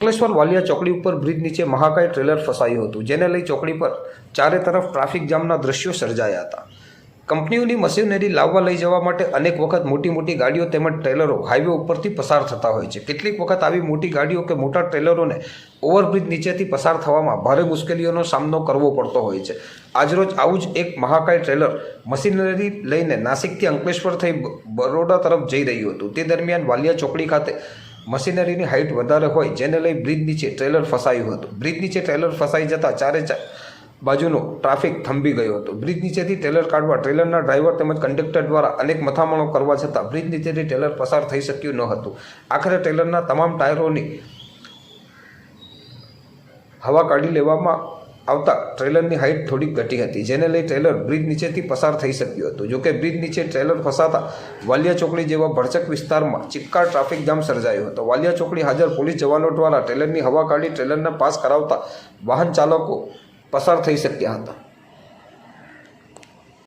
અંકલેશ્વર વાલિયા ચોકડી ઉપર બ્રિજ નીચે મહાકાય ટ્રેલર ફસાયું હતું, જેને લઈ ચોકડી પર ચારે તરફ ટ્રાફિક જામના દ્રશ્યો સર્જાયા હતા. કંપનીઓની મશીનરી લાવવા લઈ જવા માટે અનેક વખત મોટી મોટી ગાડીઓ તેમજ ટ્રેલરો હાઈવે ઉપરથી પસાર થતા હોય છે. કેટલીક વખત આવી મોટી ગાડીઓ કે મોટા ટ્રેલરોને ઓવરબ્રિજ નીચેથી પસાર થવામાં ભારે મુશ્કેલીઓનો સામનો કરવો પડતો હોય છે. આજરોજ આવું જ એક મહાકાય ટ્રેલર મશીનરી લઈને નાસિકથી અંકલેશ્વર થઈ બરોડા તરફ જઈ રહ્યું હતું. તે દરમિયાન વાલિયા ચોકડી ખાતે મશીનરીની હાઇટ વધારે હોય, જેને લઈ બ્રિજ નીચે ટ્રેલર ફસાયું હતું. બ્રિજ નીચે ટ્રેલર ફસાઈ જતાં ચારે બાજુનો ટ્રાફિક થંભી ગયો હતો. બ્રિજ નીચેથી ટ્રેલર કાઢવા ટ્રેલરના ડ્રાઈવર તેમજ કંડક્ટર દ્વારા અનેક મથામણો કરવા છતાં બ્રિજ નીચેથી ટ્રેલર પસાર થઈ શક્યું ન હતું. આખરે ટ્રેલરના તમામ ટાયરોની હવા કાઢી લેવામાં આવતા ટ્રેલરની હાઇટ થોડીક ઘટી હતી, જેને લઈ ટ્રેલર બ્રિજ નીચેથી પસાર થઈ શક્યું હતું. જોકે બ્રિજ નીચે ટ્રેલર ફસાતા વાલિયા ચોકડી જેવા ભરચક વિસ્તારમાં ચિક્કાર ટ્રાફિક જામ સર્જાયો હતો. વાલિયા ચોકડી હાજર પોલીસ જવાનો દ્વારા ટ્રેલરની હવા કાઢી ટ્રેલરને પાસ કરાવતા વાહન ચાલકો પસાર થઈ શક્યા હતા.